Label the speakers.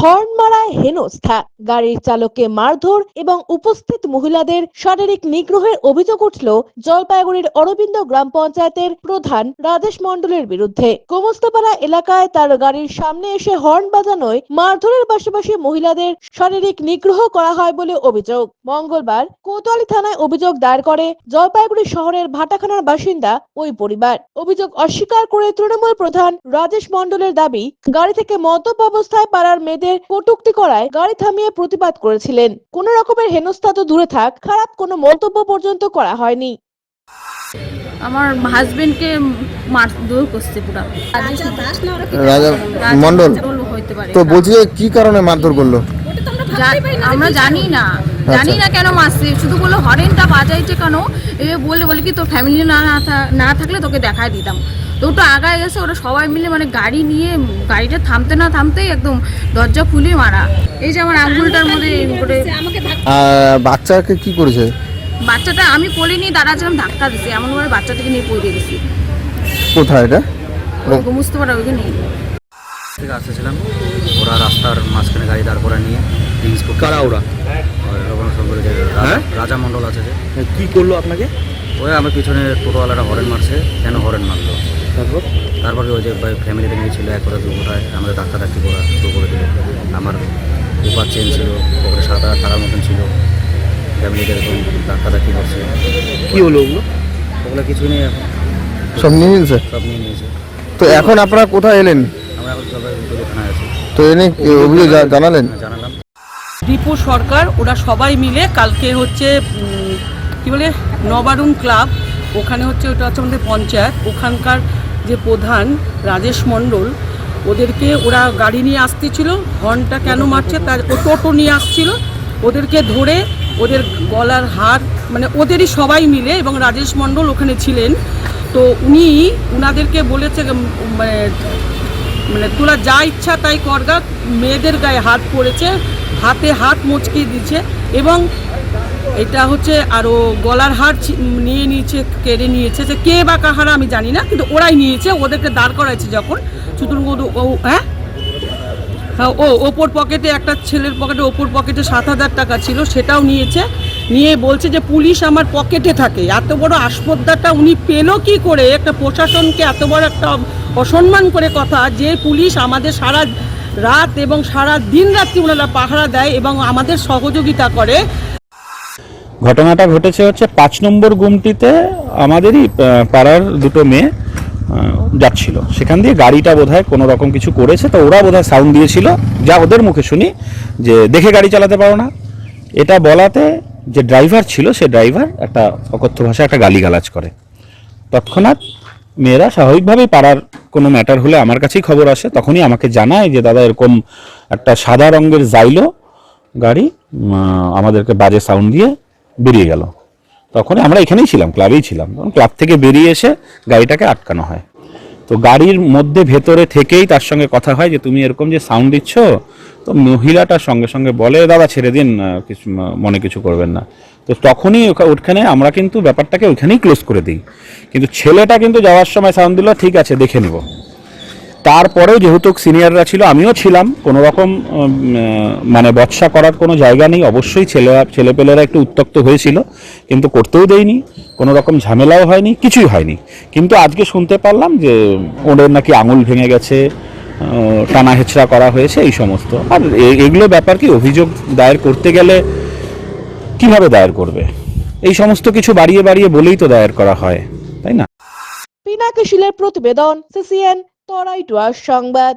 Speaker 1: Horn মারায় হেনস্থা গাড়ির চালককে মারধর এবং উপস্থিত মহিলাদের শারীরিক নিগ্রহের অভিযোগ উঠল জলপাইগুড়ির অরবিন্দ গ্রাম পঞ্চায়েতের প্রধান রাজেশ মণ্ডলের বিরুদ্ধে। গোমস্তপাড়া এলাকায় তার গাড়ির সামনে এসে হর্ন বাজানোয় মারধরের পাশাপাশি মহিলাদের শারীরিক নিগ্রহ করা হয় বলে অভিযোগ। মঙ্গলবার কোতোয়ালি থানায় অভিযোগ দায়ের করে জলপাইগুড়ি শহরের ভাটাখানার বাসিন্দা ওই পরিবার। অভিযোগ অস্বীকার করে তৃণমূল প্রধান রাজেশ মণ্ডলের দাবি, গাড়ি থেকে মদ্যপ অবস্থায় পাড়ার মেয়েদের কটূক্তি করায় গাড়ি থামিয়ে প্রতিবাদ করেছিলেন। কোন রকমের হেনস্থা তো দূরে থাক খারাপ কোনো মন্তব্য পর্যন্ত করা হয়নি।
Speaker 2: আমার হাজবেন্ডকে মারধর করছে পুরা।
Speaker 3: রাজা মন্ডল
Speaker 2: হইতে পারে।
Speaker 3: তো বলছি কি কারণে মারধর করল?
Speaker 2: আমরা জানি না। জানি না কেন মারছে শুধু বলল হরেনটা বাজাইছে কেন? এ বলে বলে কি তোর ফ্যামিলি না না থাকলে তোকে দেখায় দিতাম। তো ওটা আগায় গেছে ওরা সবাই মিলে মানে গাড়ি নিয়ে গাড়িটা থামতে না থামতেই একদম দরজা খুলে মারা। এই যে আমার আঙ্গুলটার মধ্যে করে
Speaker 3: বাচ্চাকে কি করেছে?
Speaker 2: বাচ্চাটা আমি পড়িনি দাঁড়া ছিলাম ধাক্কা দিছে এমনভাবে বাচ্চাটাকে নিয়ে পড়ে গেছি।
Speaker 3: কোথায় এটা?
Speaker 2: বুঝতে পারা ওইখানে।
Speaker 4: থেকে আসতেছিলাম। ওরা রাস্তার মাঝখানে গাড়ি দাঁড় করে নিয়ে। জিনিস কারা ওরা? রাজা মণ্ডল আছে যে।
Speaker 5: কি করল আপনাকে?
Speaker 4: ওই আমার পিছনে টোটোওয়ালাটা হরেন মারছে কেন হরেন মারলো?
Speaker 5: তারপর?
Speaker 4: তারপরে ওই যে ফ্যামিলিতে নিয়ে ছিল এক করে দুপুরায় আমাদের ধাক্কা ধাক্কি করা শুরু করে দিল। আমার উপার চেন ছিল ওপরে হাজার টাকার মতন ছিল। ফ্যামিলিতে এরকম ধাক্কা ধাক্কি করছে।
Speaker 5: কি হলো ওগুলো?
Speaker 4: ওগুলো কিছু নেই এখন।
Speaker 3: সব নিয়ে নিয়েছে?
Speaker 4: সব নিয়ে নিয়েছে।
Speaker 3: তো এখন আপনারা কোথায় এলেন?
Speaker 4: আমরা এখন সবাই উপরে থানায় আছি।
Speaker 3: তো এনে অভিযোগ জানালেন?
Speaker 4: জানালাম।
Speaker 6: রিপু সরকার, ওরা সবাই মিলে কালকে হচ্ছে কি বলে, নবারুণ ক্লাব, ওখানে হচ্ছে, ওটা হচ্ছে আমাদের পঞ্চায়েত, ওখানকার যে প্রধান রাজেশ মণ্ডল, ওদেরকে ওরা গাড়ি নিয়ে আসতেছিল, হর্নটা কেন মারছে, তার, ও টোটো নিয়ে আসছিল, ওদেরকে ধরে ওদের গলার হার মানে ওদেরই সবাই মিলে এবং রাজেশ মণ্ডল ওখানে ছিলেন, তো উনি উনাদেরকে বলেছে মানে মানে তোরা যা ইচ্ছা তাই করগা, মেয়েদের গায়ে হাত পড়েছে হাতে হাত মুচকিয়ে দিচ্ছে এবং এটা হচ্ছে আরও গলার হার নিয়ে নিয়েছে, কেড়ে নিয়েছে। যে কে বা কাহারা আমি জানি না, কিন্তু ওরাই নিয়েছে, ওদেরকে দাঁড় করাইছে যখন। সুতরাং ও- ও হ্যাঁ? হ্যাঁ ও, ওপর পকেটে একটা ছেলের পকেটে, ওপর পকেটে সাত হাজার টাকা ছিল, সেটাও নিয়েছে। নিয়ে বলছে যে, পুলিশ আমার পকেটে থাকে। এত বড় আসপদ্দাটা উনি পেল কি করে? একটা প্রশাসনকে এত বড় একটা অসম্মান করে কথা যে, পুলিশ আমাদের সারা রাত এবং সারা দিন রাত্রি ওনারা পাহারা দেয় এবং আমাদের সহযোগিতা করে।
Speaker 7: ঘটনাটা ঘটেছে হচ্ছে পাঁচ নম্বর গুমটিতে আমাদেরই পাড়ার দুটো মেয়ে যাচ্ছিল। সেখান দিয়ে গাড়িটা বোধহয় কোনো রকম কিছু করেছে, তো ওরা বোধহয় সাউন্ড দিয়েছিল। যা ওদের মুখে শুনি যে দেখে গাড়ি চালাতে পারো না। এটা বলাতে যে ড্রাইভার ছিল, সে ড্রাইভার একটা অকথ্য ভাষায় একটা গালিগালাজ করে। তৎক্ষণাৎ মেয়েরা স্বাভাবিকভাবেই পাড়ার কোনো ম্যাটার হলে আমার কাছেই খবর আসে, তখনই আমাকে জানায় যে, দাদা, এরকম একটা সাদা রঙের জাইলো গাড়ি আমাদেরকে বাজে সাউন্ড দিয়ে বেরিয়ে গেল। তখন আমরা এখানেই ছিলাম ক্লাবেই ছিলাম। ক্লাব থেকে বেরিয়ে এসে গাড়িটাকে আটকানো হয়। তো গাড়ির মধ্যে ভেতরে থেকেই তার সঙ্গে কথা হয় যে, তুমি এরকম যে সাউন্ড দিচ্ছ, তো মহিলাটার সঙ্গে সঙ্গে বলে, দাদা, ছেড়ে দিন কিছু, মনে কিছু করবেন না। তো তখনই ওখানে আমরা কিন্তু ব্যাপারটাকে ওইখানেই ক্লোজ করে দিই। কিন্তু ছেলেটা কিন্তু যাওয়ার সময় সাউন্ড দিল ঠিক আছে, দেখে নিব। তারপরেও যেহেতু সিনিয়ররা ছিল, আমিও ছিলাম। কোনো রকম মানে বৎসা করার কোনো জায়গা নেই। অবশ্যই ছেলেরা ছেলেপেলেরা একটু উত্তক্ত হয়েছিল, কিন্তু করতেও দেয়নি। কোনো রকম ঝামেলাও হয়নি, কিছুই হয়নি। কিন্তু আজকে শুনতে পারলাম যে, ওদের নাকি আঙুল ভেঙে গেছে টানা হেঁচড়া করা হয়েছে, এই সমস্ত। আর এগুলো ব্যাপার কি, অভিযোগ দায়ের করতে গেলে কীভাবে দায়ের করবে? এই সমস্ত কিছু বাড়িয়ে বাড়িয়ে বলেই তো দায়ের করা হয়, তাই না?
Speaker 1: পিনাকে শিলের প্রতিবেদন, সিসিএন তরাইটুয়ার সংবাদ।